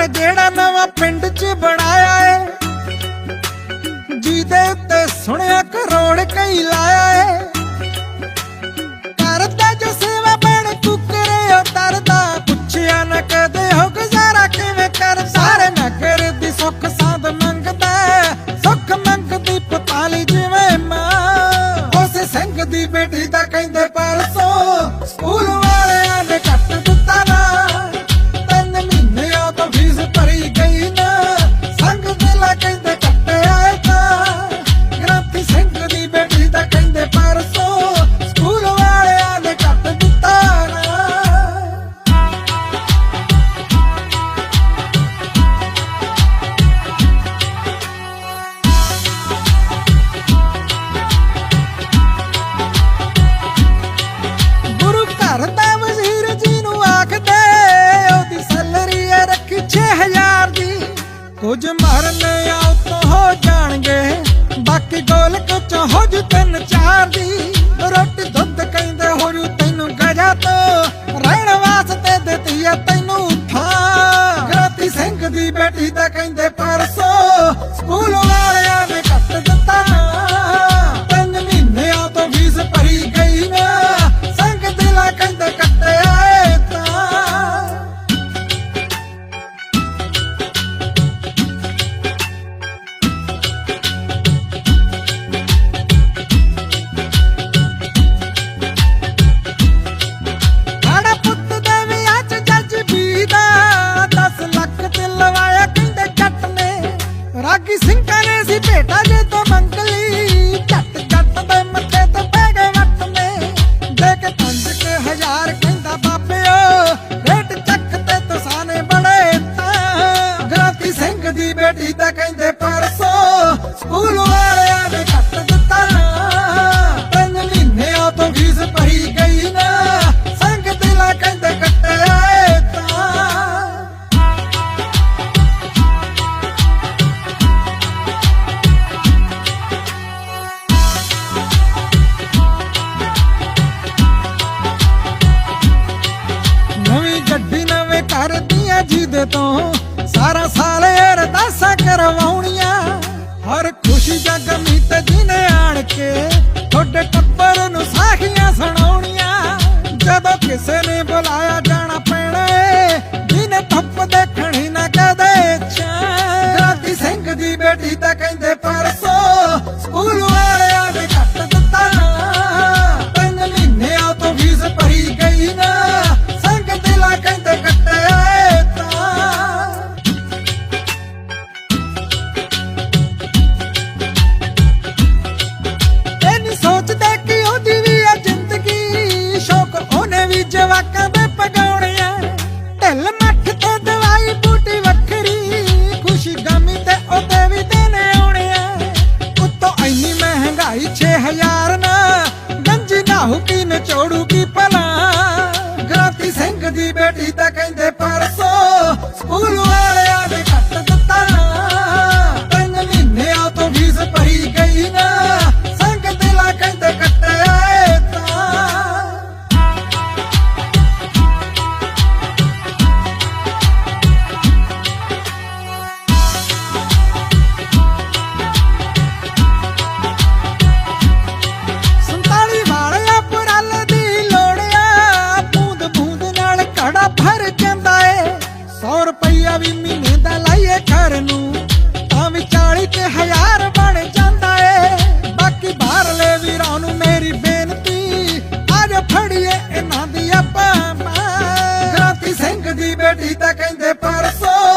ਘਰ ਜਿਹੜਾ ਨਵਾਂ ਪਿੰਡ 'ਚ ਬਣਾਇਆ ਏ, ਜਿਹਦੇ ਉੱਤੇ ਸੁਣਿਆ ਕਰੋੜ ਕਈ ਲਾਇਆ ਏ। ਕਰਦਾ ਜੋ ਸੇਵਾ ਬਣ ਕੁਕਰੇ ਉਹ ਤਰਦਾ ਪੁੱਛਿਆ ਨਾ ਕਦੇ ਹੋ ਗੁਜ਼ਾਰਾ ਕਿਵੇਂ ਕਰ? ਸਾਰੇ ਨਗਰ ਦੀ ਸੁੱਖ ਸਾਧ ਮੰਗਦਾ ਸੁੱਖ ਮੰਗਦੀ ਪਤਾਲੀ ਜਿਵੇਂ ਮਾਂ। ਉਸ ਸੰਗ ਦੀ ਬੇਟੀ ਹੁਜ ਮਾਰਨ ਆਉ ਤੋ ਹੋ ਜਾਣਗੇ। ਬਾਕੀ ਗੋਲਕ ਚ ਹੋਜ ਤਿੰਨ ਚਾਰ ਦੀ। ਰਾਗੀ ਸਿੰਘਾਂ ਨੇ ਸੀ ਭੇਟਾ ਜੇ ਤੋਂ ਮੰਗ ਕਿਸੇ ਤੋਂ ਸਾਰਾ ਸਾਲ ਅਰਦਾਸਾਂ ਕਰਵਾਉਣੀਆਂ। ਹਰ ਖੁਸ਼ੀ ਦਾ ਗਮੀ ਤੇ ਜਿਨੇ ਆਣ ਕੇ ਤੁਹਾਡੇ ਟੱਪਰ ਨੂੰ ਸਾਖੀਆਂ ਸੁਣਾਉਣੀਆਂ। ਜਦੋਂ ਕਿਸੇ ਨੇ ਬੁਲਾਇਆ ਜਾਣਾ ਪੈਣਾ ਜਿਨੇ ਥੱਪ ਦੇਖਣੀ ਨਾ ਕਦੇ ਚਾਹ ਰਾਤੀ ਸਿੰਘ ਦੀ ਬੇਟੀ ਤੱਕ मारना गंजी ना हुकीन चोडू की पला। ਬੇਟੀ ਤਾਂ ਕਹਿੰਦੇ ਪਰਸੋ